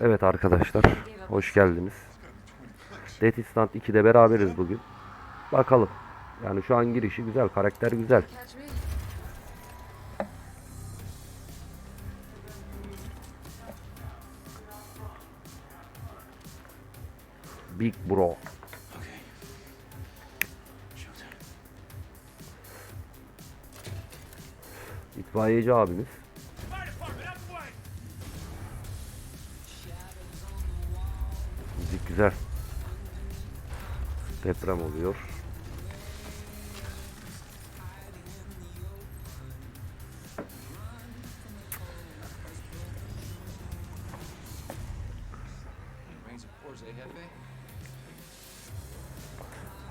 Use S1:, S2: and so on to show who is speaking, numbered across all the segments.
S1: Evet arkadaşlar, hoş geldiniz. Death Instant 2'de beraberiz bugün. Bakalım. Yani şu an girişi güzel, karakter güzel. Big Bro. İtfaiyeci abimiz. Deprem oluyor.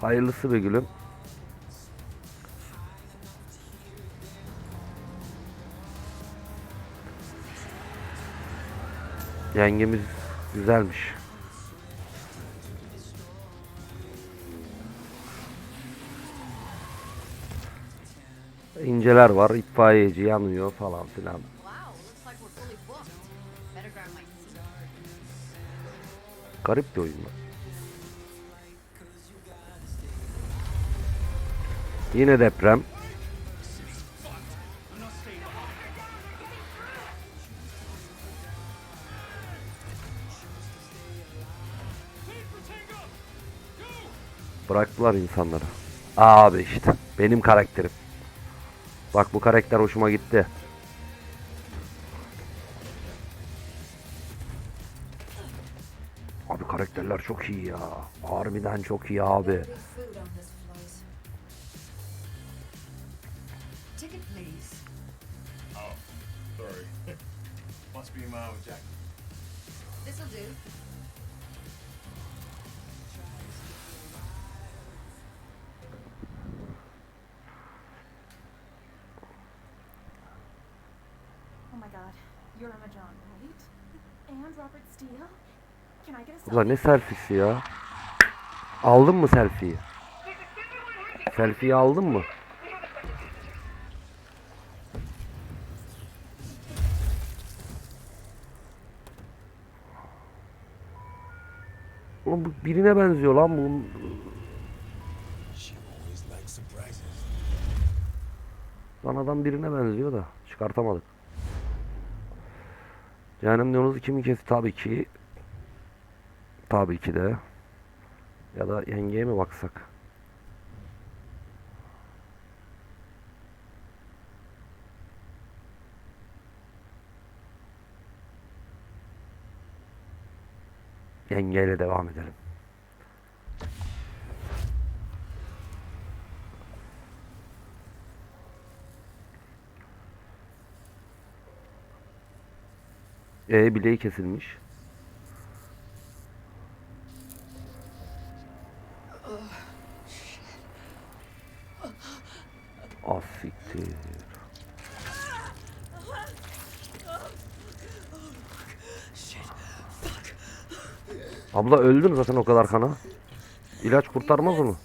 S1: Hayırlısı be gülüm. Yengemiz güzelmiş. İnceler var, itfaiyeci yanıyor falan filan. Garip bir oyun bu. Yine deprem. Bıraktılar insanları. Abi işte benim karakterim. Bak bu karakter hoşuma gitti. Abi karakterler çok iyi ya. Harbiden çok iyi abi.
S2: Oh, sorry. Must be my own jacket.
S3: This'll do.
S1: Ulan ne selfiesi ya? Aldın mı selfie'yi? Selfie'yi aldın mı? Oğlum bu birine benziyor lan bu. Lan adam birine benziyor da çıkartamadık. Cehennem yolumuzu kimin kesti? Tabii ki. Tabii ki de. Ya da yengeye mi baksak? Yengeyle devam edelim. E bileği kesilmiş. Ah siktir. Abla öldün zaten o kadar kana. İlaç kurtarmaz onu.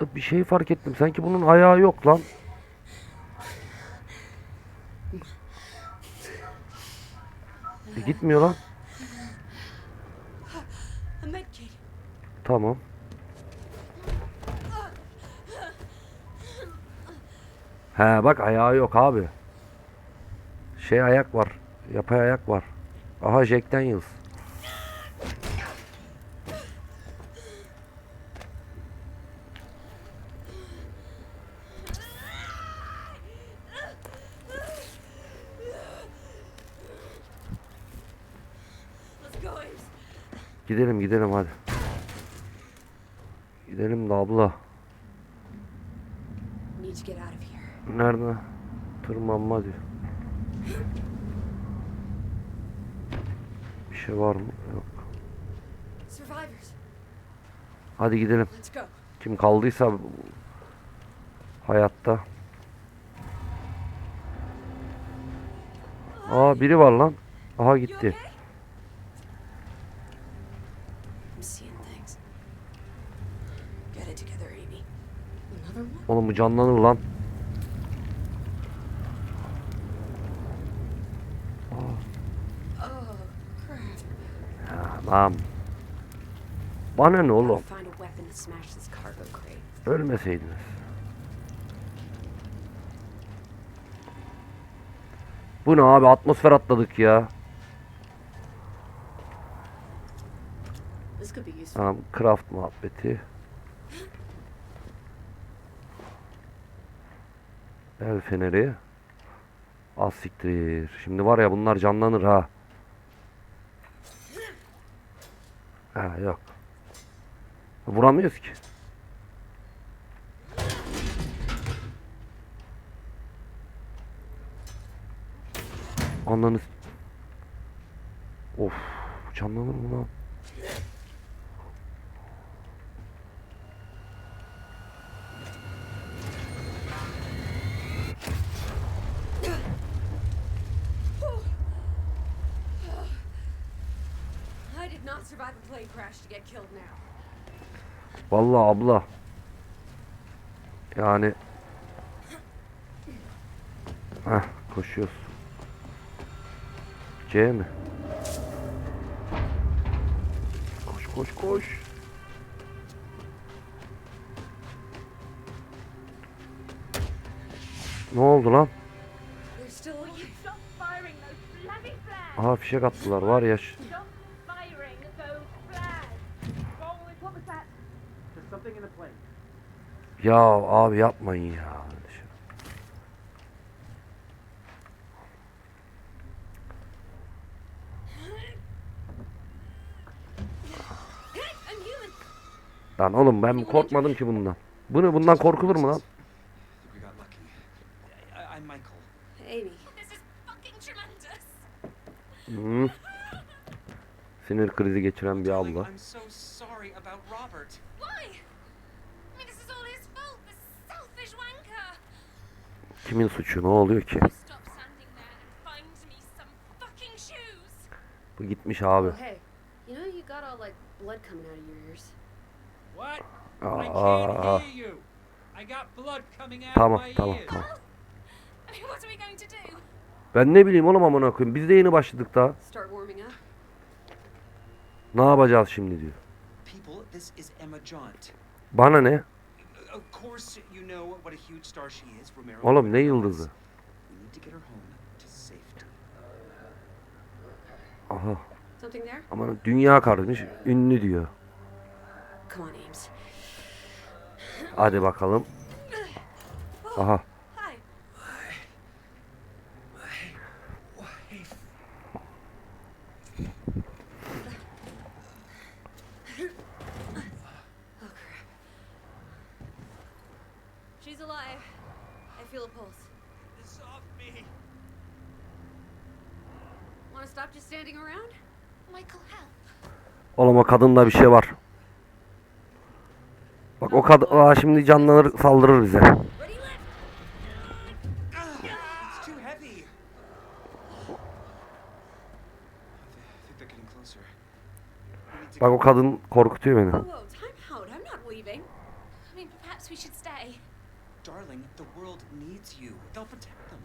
S1: Da bir şey fark ettim. Sanki bunun ayağı yok lan. E, gitmiyor lan. Tamam. He bak ayağı yok abi. Şey ayak var. Yapay ayak var. Aha Jack Daniels. Gidelim gidelim hadi. Gidelim de abla.
S4: Need to get out of here.
S1: Nerede? Tırmanma diyor. Bir şey var mı? Yok. Hadi gidelim. Kim kaldıysa hayatta. Aa biri var lan. Aha gitti. Oğlum bu canlanır lan. Lan. Bana ne oğlum? Ölmeseydiniz. Bu ne abi atmosfer atladık ya. Tamam craft muhabbeti. El feneri. Az siktir. Şimdi var ya bunlar canlanır ha. Ha yok. Vuramıyoruz ki. Anlanız. Of. Canlanır mı lan? Vallahi abla. Yani Heh, koşuyoruz. C mi? Koş koş koş. Ne oldu lan? Aha fişek attılar var ya. Ya abi yapmayın ya. Lan oğlum ben korkmadım ki bundan. Bu ne bundan korkulur mu lan? Hı. Sinir krizi geçiren bir abla. Kimin suçu ne oluyor ki? Bu gitmiş abi.
S4: Oh, hey. You know you got all like blood coming out of your ears.
S5: What? I
S1: Aa,
S5: can't hear you. I got blood coming out
S1: tamam
S5: of my
S1: tamam tamam.
S3: I mean, what are we going to do?
S1: Ben ne bileyim oğlum amına koyayım. Biz de yeni başladık daha. Ne yapacağız şimdi diyor. Bana ne? Oğlum ne yıldızı? Aha.
S4: Something there?
S1: Aman dünya kardeş ünlü diyor. Hadi bakalım. Aha.
S4: Hi. Oh crap. She's alive. I feel a pulse.
S5: It's off me.
S4: Want to stop just standing around?
S3: Michael, help.
S1: Oğlum o kadında bir şey var. Bak o kadın Aa, şimdi canlanır saldırır bize. Bak o kadın korkutuyor beni.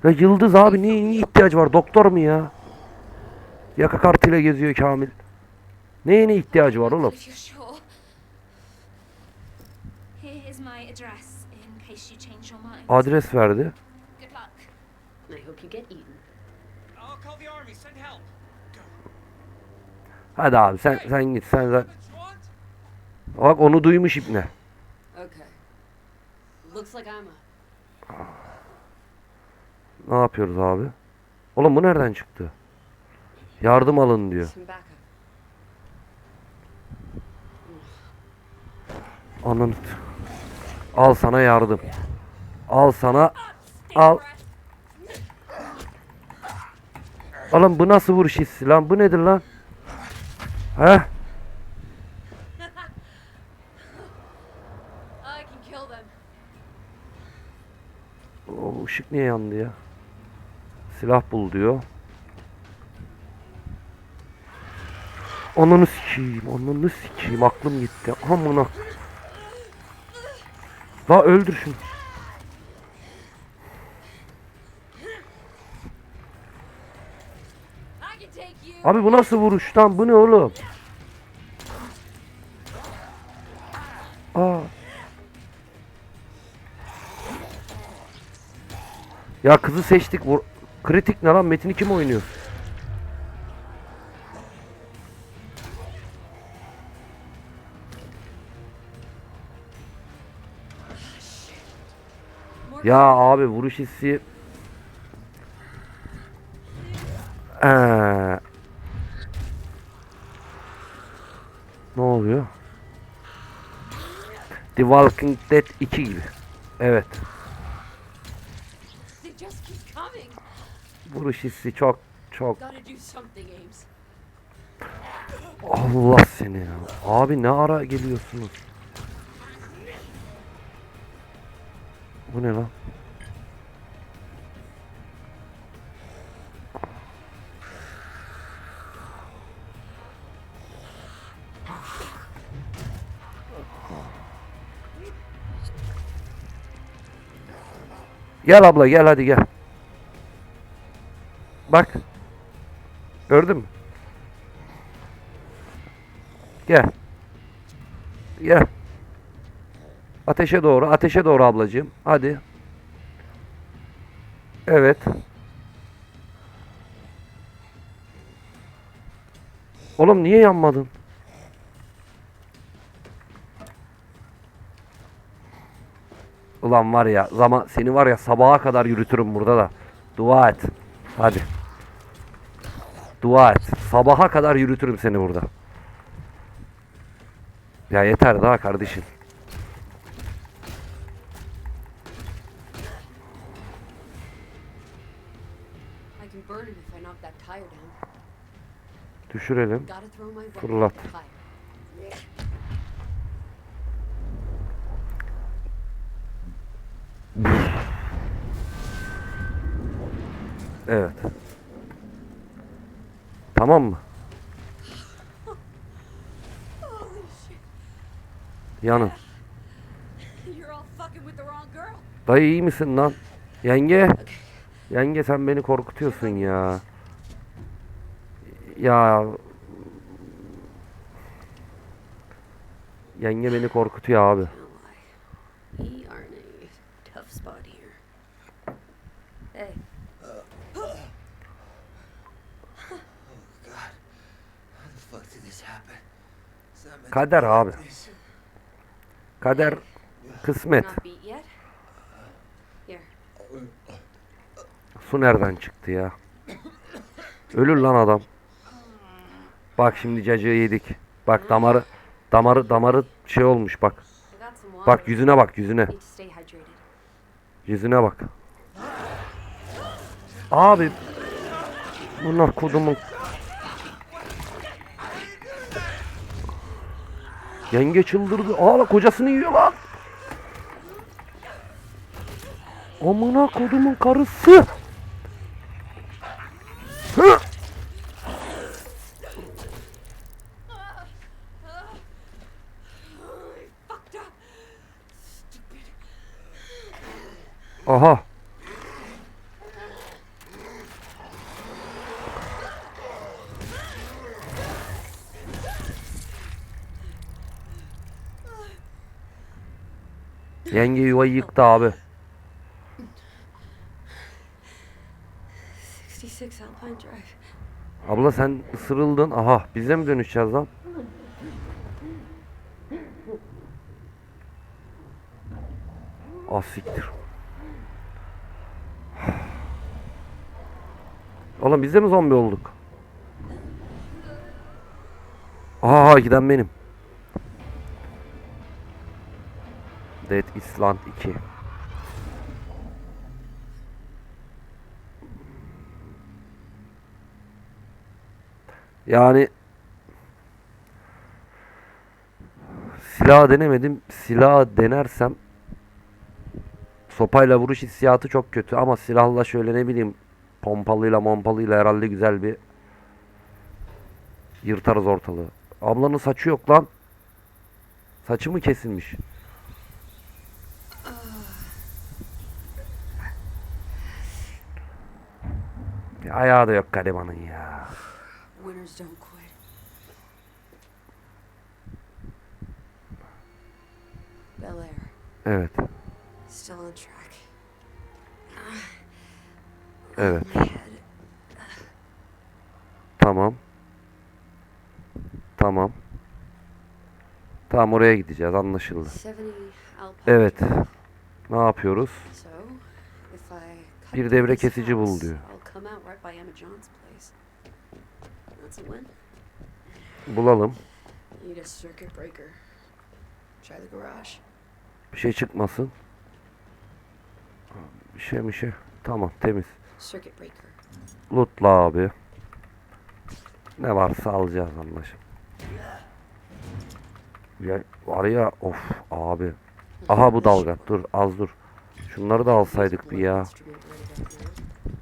S1: Ya Yıldız abi niye, niye ihtiyacı var? Doktor mu ya? Yaka kartıyla geziyor Kamil. Neye ne ihtiyacı var oğlum?
S3: If you're sure. Here is my address in case you change your mind.
S1: Adres verdi.
S3: Good luck.
S4: I hope you get eaten.
S6: I'll call the army. Send help. Go.
S1: Hadi abi sen sen git sen
S5: Jaunt?
S1: Bak onu duymuş ipne.
S4: Okay. Looks like I'm a.
S1: Ne yapıyoruz abi? Oğlum bu nereden çıktı? Yardım alın diyor. Ananı. Al sana yardım. Al sana. Al. Oğlum bu nasıl vuruş hissi lan? Bu nedir lan? He? O ışık niye yandı ya? Silah bul diyor. Ananı sikeyim, ananı sikeyim. Aklım gitti. Amına. La öldür şunu. Abi bu nasıl vuruş lan? Bu ne oğlum? Aa. Ya kızı seçtik. vur. Kritik ne lan? Metin'i kim oynuyor? Ya abi vuruş hissi Ee, ne oluyor? The Walking Dead 2 gibi. Evet. Vuruş hissi çok çok. Allah seni ya. Abi ne ara geliyorsunuz? Bu ne lan? Gel abla gel hadi gel. Bak. Gördün mü? Gel. Gel. Ateşe doğru, ateşe doğru ablacığım. Hadi. Evet. Oğlum niye yanmadın? Ulan var ya, zaman seni var ya sabaha kadar yürütürüm burada da. Dua et. Hadi. Dua et. Sabaha kadar yürütürüm seni burada. Ya yeter daha kardeşim.
S4: I can
S1: Evet. Tamam mı? Yanın.
S4: You're all fucking with the wrong girl.
S1: Dayı iyi misin lan? Yenge. Yenge sen beni korkutuyorsun ya. Ya. Yenge beni korkutuyor abi. Kader abi. Kader kısmet. Su nereden çıktı ya? Ölür lan adam. Bak şimdi cacığı yedik. Bak damarı damarı damarı şey olmuş bak. Bak yüzüne bak yüzüne. Yüzüne bak. Abi bunlar kodumun Yenge çıldırdı. Aa kocasını yiyor lan. Amına kodumun karısı. Yenge yuvayı yıktı abi.
S4: 66 Alpine Drive.
S1: Abla sen ısırıldın. Aha bize mi dönüşeceğiz lan? Ah siktir. Oğlum biz de mi zombi olduk? Aa giden benim. Dead Island 2. Yani silah denemedim. Silah denersem sopayla vuruş hissiyatı çok kötü ama silahla şöyle ne bileyim pompalıyla mompalıyla herhalde güzel bir yırtarız ortalığı. Ablanın saçı yok lan. Saçı mı kesilmiş? Bir ayağı da yok garibanın ya. Evet. Evet.
S4: head.
S1: Tamam. Tamam. Tamam oraya gideceğiz anlaşıldı.
S4: 70 Alpine.
S1: Evet. Ne yapıyoruz? Bir devre kesici bul diyor.
S4: Come out right by Emma John's place. That's a win.
S1: Bulalım.
S4: Need a circuit breaker. Try the garage.
S1: Bir şey çıkmasın. Bir şey bir şey. Tamam temiz.
S4: Circuit breaker.
S1: Lootla abi. Ne varsa alacağız anlaşım. Ya var ya of abi. Aha bu dalga. Dur az dur. Şunları da alsaydık bir ya.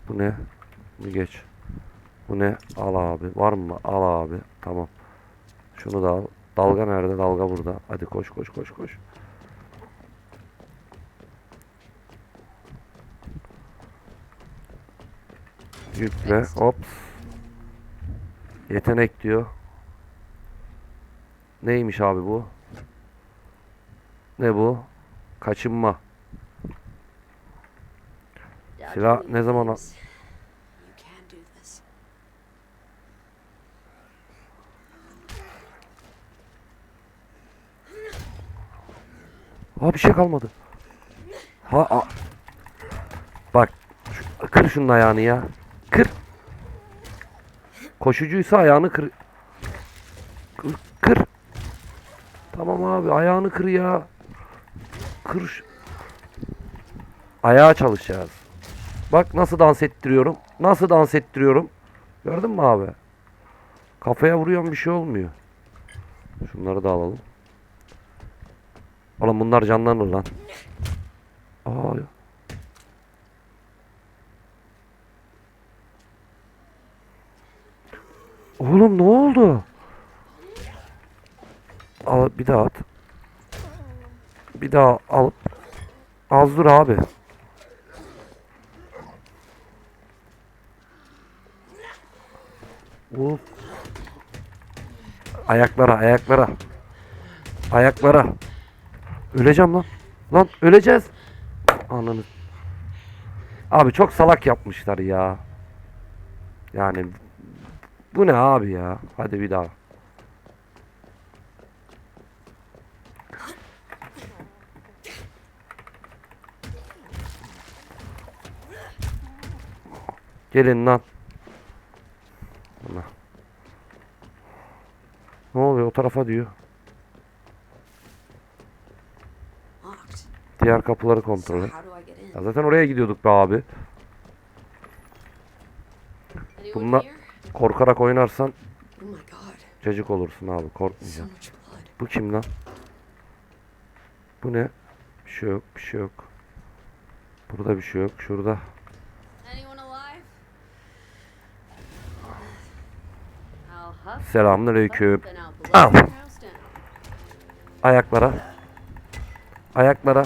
S1: Bu ne? Bu geç. Bu ne? Al abi. Var mı? Al abi. Tamam. Şunu da al. Dalga nerede? Dalga burada. Hadi koş koş koş koş. Yükle. Hop. Yetenek diyor. Neymiş abi bu? Ne bu? Kaçınma. Silah ne zaman al-
S4: things. You can do this.
S1: Ha bir şey kalmadı. Ha a- Bak şu- kır şunun ayağını ya. Kır. Koşucuysa ayağını kır. Kır. kır. Tamam abi ayağını kır ya. Kır. Ayağa çalışacağız. Bak nasıl dans ettiriyorum. Nasıl dans ettiriyorum. Gördün mü abi? Kafaya vuruyorum bir şey olmuyor. Şunları da alalım. Oğlum bunlar canlanır lan. Aa. Oğlum ne oldu? Al bir daha at. Bir daha al. Az dur abi. Uf. Ayaklara, ayaklara. Ayaklara. Öleceğim lan. Lan öleceğiz. Ananı. Abi çok salak yapmışlar ya. Yani bu ne abi ya? Hadi bir daha. Gelin lan. Ne oluyor o tarafa diyor. Diğer kapıları kontrol et. Ya zaten oraya gidiyorduk be abi.
S4: Here?
S1: Korkarak oynarsan cacık olursun abi.
S4: Blood.
S1: Bu kim lan? Bu ne? Bir şey yok, bir şey yok. Burada bir şey yok. Şurada. Selamünaleyküm. Al. Ayaklara. Ayaklara.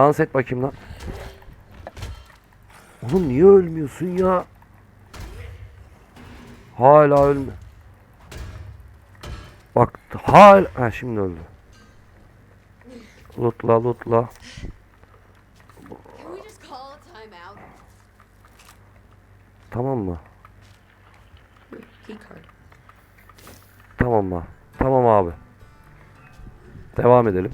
S1: Dans et bakayım lan. Oğlum niye ölmüyorsun ya? Hala ölme. Bak hala ha şimdi öldü. Lootla lootla. Tamam mı? Tamam mı? Tamam abi. Devam edelim.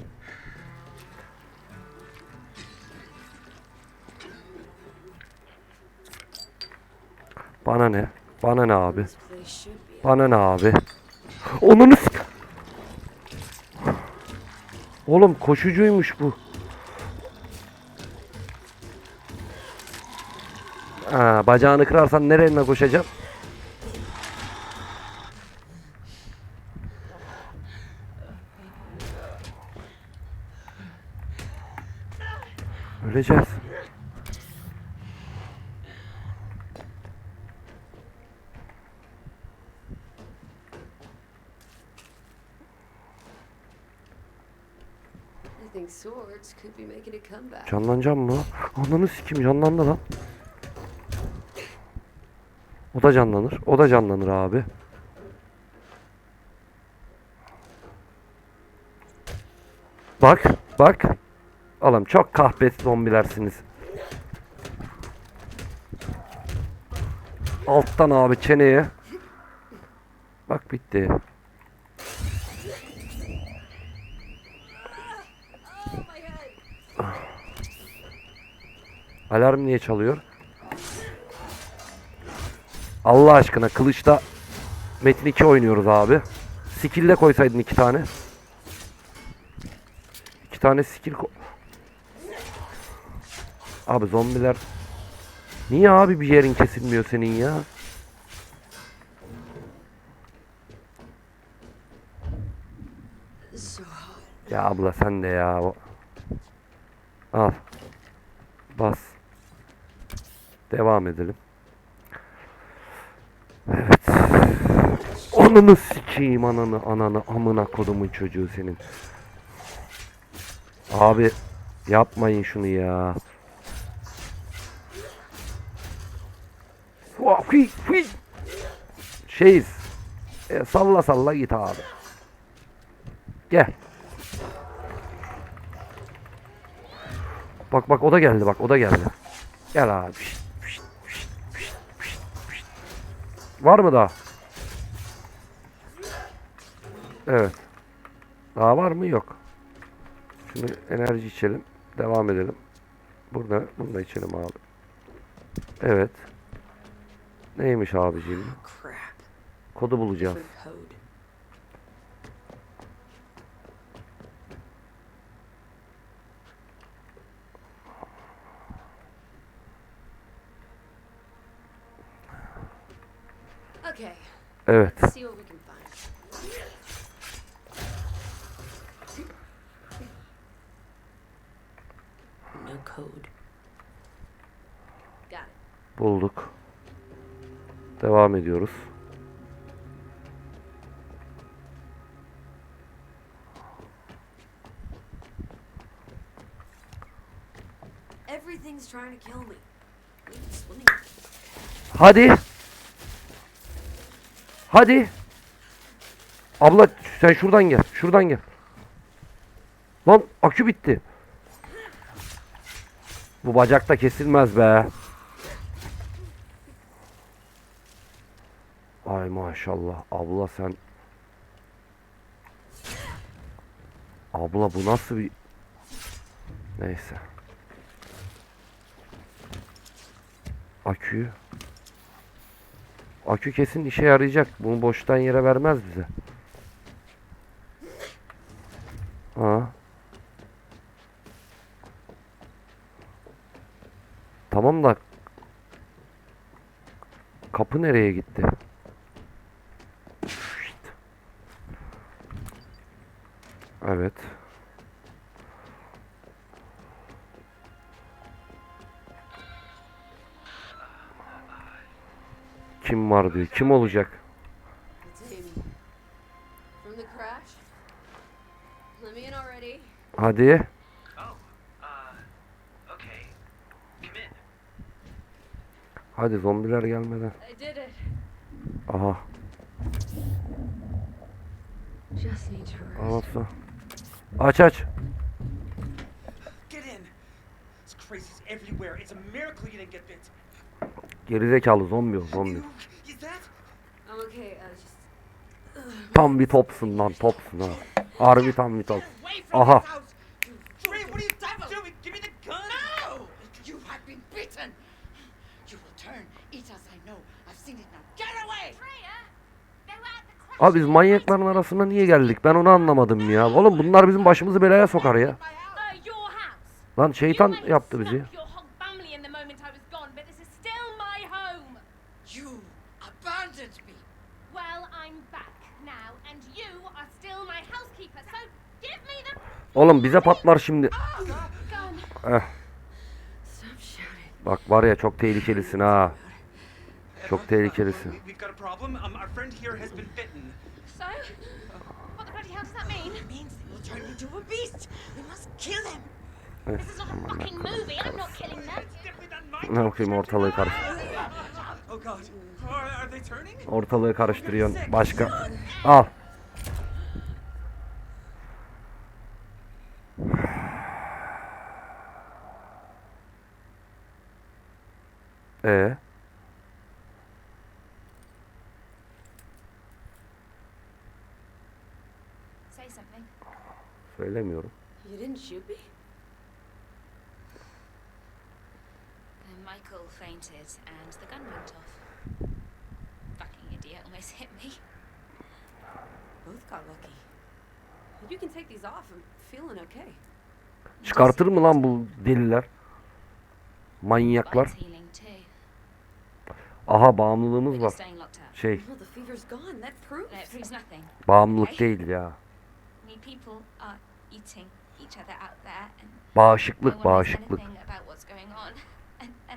S1: Bana ne? Bana ne abi? Bana ne abi? Onunu s- Oğlum koşucuymuş bu. Ha, bacağını kırarsan nereye koşacaksın? Öleceğiz.
S4: I think swords could be making a comeback.
S1: Canlanacağım mı? Ananı sikim canlandı lan. O da canlanır. O da canlanır abi. Bak, bak. Oğlum çok kahpe zombilersiniz. Alttan abi çeneye. Bak bitti. Alarm niye çalıyor? Allah aşkına kılıçta Metin 2 oynuyoruz abi. Skill'de koysaydın iki tane. İki tane skill ko- Abi zombiler Niye abi bir yerin kesilmiyor senin ya? Ya abla sen de ya. Al. Bas. Devam edelim. Evet. Ananı sikeyim ananı ananı amına kodumun çocuğu senin. Abi yapmayın şunu ya. Şeyiz. E, salla salla git abi. Gel. Bak bak o da geldi bak o da geldi. Gel abi. Var mı daha? Evet. Daha var mı? Yok. Şimdi enerji içelim. Devam edelim. Burada bunu da içelim abi. Evet. Neymiş abiciğim? Kodu bulacağız.
S4: İt.
S1: Bulduk. Devam ediyoruz.
S4: Everything's trying to kill me. Even swimming.
S1: Hadi. Hadi. Abla sen şuradan gel. Şuradan gel. Lan akü bitti. Bu bacakta kesilmez be. Ay maşallah. Abla sen. Abla bu nasıl bir... Neyse. Akü. Akü kesin işe yarayacak. Bunu boştan yere vermez bize. Ha. Tamam da kapı nereye gitti? Evet. Kim var diyor. Kim olacak?
S4: It's.
S1: Hadi. Hadi zombiler gelmeden. Aha. Anlatsa. Aç aç.
S6: Get in. Crazy's everywhere. It's a miracle you didn't get bit.
S1: Gerizekalı zombi o zombi.
S4: Just.
S1: Tam bir topsun lan topsun ha. Harbi tam bir top. Aha. Abi biz manyakların arasına niye geldik? Ben onu anlamadım ya. Oğlum bunlar bizim başımızı belaya sokar ya.
S3: Uh.
S1: Lan şeytan yaptı bizi.
S3: This is not a fucking movie. I'm not killing them.
S6: It's definitely not
S1: Ne
S6: my
S1: bakayım ortalığı karış.
S6: Oh?
S1: Ortalığı karıştırıyorsun. Başka. Al. E Say something. söylemiyorum.
S4: You didn't shoot me?
S7: Then Michael fainted and the gun went off. Fucking idiot almost hit me.
S4: Both got lucky. You can take these off. I'm feeling okay.
S1: Çıkartır mı lan bu deliler? Manyaklar. Aha bağımlılığımız var. Şey,
S7: nothing.
S1: bağımlılık değil ya. Bağışıklık, bağışıklık.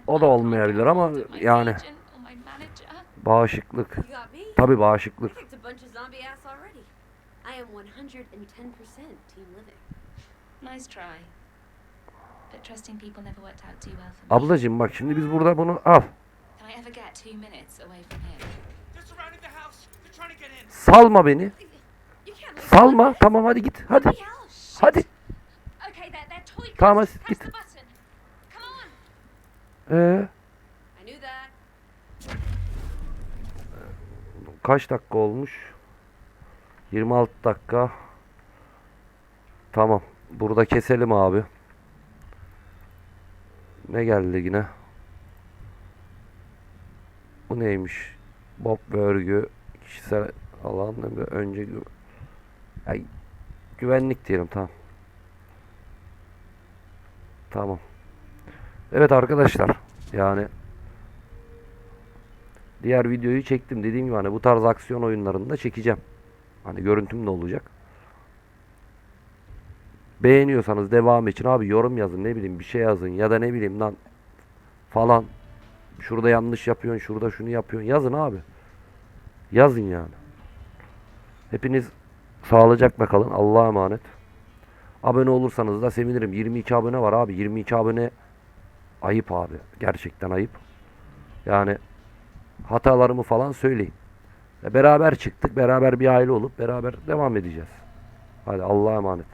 S1: O da olmayabilir ama yani. Bağışıklık. Tabi bağışıklık.
S4: I kicked a bunch of zombie ass already. I am 110% team living.
S7: Nice try. But trusting people never worked out too well for me.
S1: Ablacım bak şimdi biz burada bunu al.
S7: I ever get two minutes away from here?
S6: They're surrounding the house. They're trying to get in.
S1: Salma beni.
S4: You can't leave
S1: Salma. Tamam hadi git. Hadi.
S7: Bloody hell, shit.
S1: Hadi.
S7: Okay, they're, they're toy
S1: Tamam,
S7: guns.
S1: hadi
S7: Press
S1: git.
S7: the button. Come on.
S1: Ee,
S4: I knew that.
S1: kaç dakika olmuş? 26 dakika. Tamam. Burada keselim abi. Ne geldi yine? Bu neymiş? Bob ve örgü kişisel alan önce gü- Ay, güvenlik diyelim tamam. Tamam. Evet arkadaşlar. Yani diğer videoyu çektim. Dediğim gibi hani bu tarz aksiyon oyunlarında çekeceğim. Hani görüntüm de olacak. Beğeniyorsanız devam için abi yorum yazın ne bileyim bir şey yazın ya da ne bileyim lan falan. Şurada yanlış yapıyorsun, şurada şunu yapıyorsun. Yazın abi. Yazın yani. Hepiniz sağlıcakla kalın. Allah'a emanet. Abone olursanız da sevinirim. 22 abone var abi. 22 abone ayıp abi. Gerçekten ayıp. Yani hatalarımı falan söyleyin. E, Beraber çıktık. Beraber bir aile olup beraber devam edeceğiz. Hadi Allah'a emanet.